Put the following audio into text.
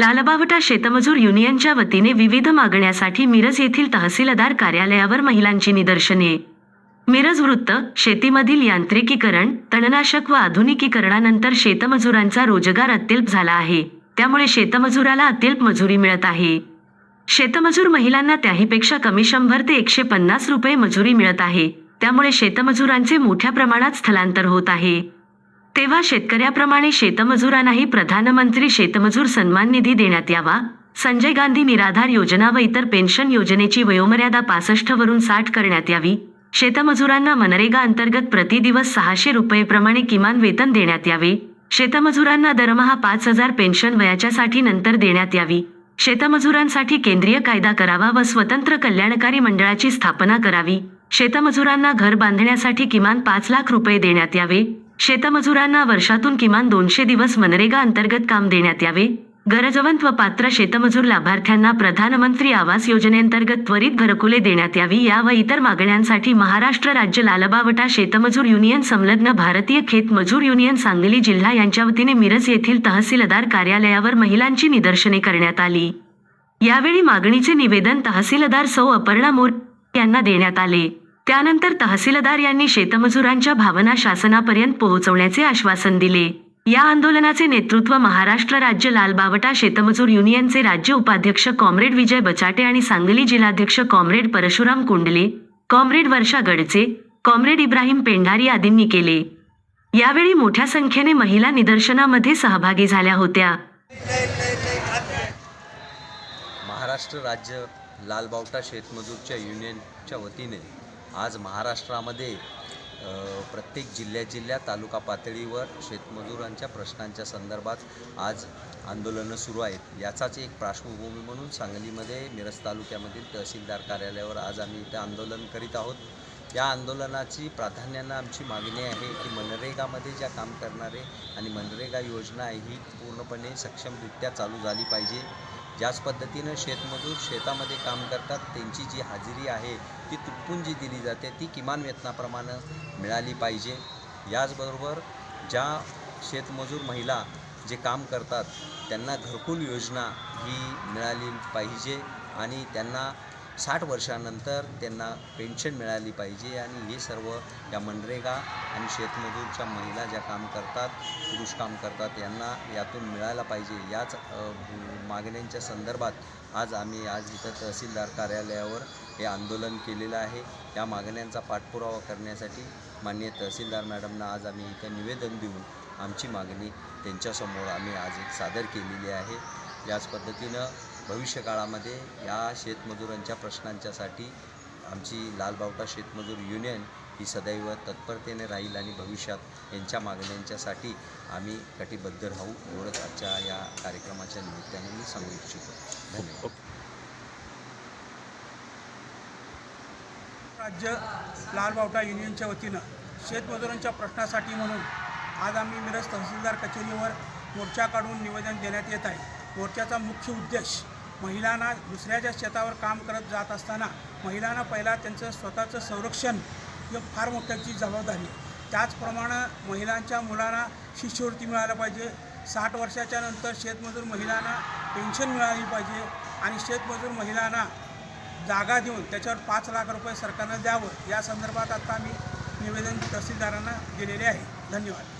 लालबावटा शेतमजूर युनियनच्या वतीने विविध मागण्यासाठी मिरज येथील तहसीलदार कार्यालयावर महिलांची निदर्शने. मिरज वृत्त शेतीमधील यांत्रिकीकरण तणनाशक व आधुनिकीकरणानंतर शेतमजुरांचा रोजगार अत्यल्प झाला आहे. त्यामुळे शेतमजुराला अत्यल्प मजुरी मिळत आहे. शेतमजूर महिलांना त्याहीपेक्षा कमी शंभर ते एकशे पन्नास रुपये मजुरी मिळत आहे. त्यामुळे शेतमजुरांचे मोठ्या प्रमाणात स्थलांतर होत आहे. तेव्हा शेतकऱ्याप्रमाणे शेतमजुरांनाही प्रधानमंत्री शेतमजूर सन्मान निधी देण्यात यावा. संजय गांधी निराधार योजना व इतर पेन्शन योजनेची वयोमर्यादा पासष्ट वरून साठ करण्यात यावी. शेतमजुरांना मनरेगा अंतर्गत प्रति दिवस सहाशे रुपयेप्रमाणे किमान वेतन देण्यात यावे. शेतमजुरांना दरमहा पाच हजार पेन्शन वयाच्यासाठी नंतर देण्यात यावी. शेतमजुरांसाठी केंद्रीय कायदा करावा व स्वतंत्र कल्याणकारी मंडळाची स्थापना करावी. शेतमजुरांना घर बांधण्यासाठी किमान पाच लाख रुपये देण्यात यावे. शेतमजुरांना वर्षातून किमान दोनशे दिवस मनरेगा अंतर्गत काम देण्यात यावे. गरजवंत व पात्र शेतमजूर लाभार्थ्यांना प्रधानमंत्री आवास योजनेअंतर्गत त्वरित घरकुले देण्यात यावी या व इतर मागण्यांसाठी महाराष्ट्र राज्य लालबावटा शेतमजूर युनियन संलग्न भारतीय खेत मजूर युनियन सांगली जिल्हा यांच्या वतीने मिरज येथील तहसीलदार कार्यालयावर महिलांची निदर्शने करण्यात आली. यावेळी मागणीचे निवेदन तहसीलदार सौ अपर्णा मोर यांना देण्यात आले. त्यानंतर तहसीलदार यांनी शेतमजुरांच्या भावना शासनापर्यंत पोहोचवण्याचे आश्वासन दिले. या आंदोलनाचे नेतृत्व महाराष्ट्र राज्य लालबावटा शेतमजूर युनियनचे राज्य उपाध्यक्ष कॉम्रेड विजय बचाटे आणि सांगली जिल्हाध्यक्ष comrade Parshuram Kundle comrade Varsha Gadche comrade Ibrahim Pendhari आदींनी केले. यावेळी मोठ्या संख्येने महिला निदर्शनामध्ये सहभागी झाल्या होत्या. महाराष्ट्र राज्य लालबावटा शेतमजूरच्या युनियनच्या वतीने आज महाराष्ट्रामध्ये प्रत्येक जिल्ह्या जिल्ह्या तालुका पातळीवर शेतमजुरांच्या प्रश्नांच्या संदर्भात आज आंदोलनं सुरू आहेत. याचाच एक पार्श्वभूमी म्हणून सांगलीमध्ये मिरज तालुक्यामधील तहसीलदार कार्यालयावर आज आम्ही इथे आंदोलन करीत आहोत. या आंदोलनाची प्राधान्यानं आमची मागणी आहे की मनरेगामध्ये ज्या काम करणारे आणि मनरेगा योजना आहे ही पूर्णपणे सक्षमरित्या चालू झाली पाहिजे. ज्याच पद्धतीनं शेतमजूर शेतामध्ये काम करतात त्यांची जी हाजिरी आहे ती तुटपून जी दिली जाते. ती किमान वेतनाप्रमाणे मिळाली पाहिजे. याचबरोबर ज्या शेतमजूर महिला जे काम करतात त्यांना घरकुल योजना ही मिळाली पाहिजे आणि त्यांना साठ वर्षानंतर त्यांना पेन्शन मिळाली पाहिजे आणि हे सर्व या मनरेगा आणि शेतमजूरच्या महिला ज्या काम करतात पुरुष काम करतात यांना यातून मिळायला पाहिजे. याच मागण्यांच्या संदर्भात आज आम्ही आज इथं तहसीलदार कार्यालयावर हे आंदोलन केलेलं आहे. या मागण्यांचा पाठपुरावा करण्यासाठी मान्य तहसीलदार मॅडमना आज आम्ही इथं निवेदन देऊन आमची मागणी त्यांच्यासमोर आम्ही आज एक सादर केलेली आहे. याच पद्धतीनं भविष्यकाळामध्ये या शेतमजुरांच्या प्रश्नांच्यासाठी आमची लालबावटा शेतमजूर युनियन ही सदैव तत्परतेने राहील आणि भविष्यात यांच्या मागण्यांच्यासाठी आम्ही कटिबद्ध राहू एवढंच आजच्या या कार्यक्रमाच्या निमित्ताने मी सांगू इच्छितो. धन्यवाद. राज्य लालबावटा युनियनच्या वतीनं शेतमजुरांच्या प्रश्नासाठी म्हणून आज आम्ही मिरज तहसीलदार कचेरीवर मोर्चा काढून निवेदन देण्यात येत आहे. मोर्चाचा मुख्य उद्देश महिलांना दुसऱ्याच्या शेतावर काम करत जात असताना महिलांना पहिला त्यांचं स्वतःचं संरक्षण ही फार मोठ्याची जबाबदारी आहे. त्याचप्रमाणे महिलांच्या मुलांना शिष्यवृत्ती मिळायला पाहिजे. साठ वर्षाच्या नंतर शेतमजूर महिलांना पेन्शन मिळाली पाहिजे आणि शेतमजूर महिलांना जागा देऊन त्याच्यावर पाच लाख रुपये सरकारनं द्यावं या संदर्भात आता आम्ही निवेदन तहसीलदारांना दिलेले आहे. धन्यवाद.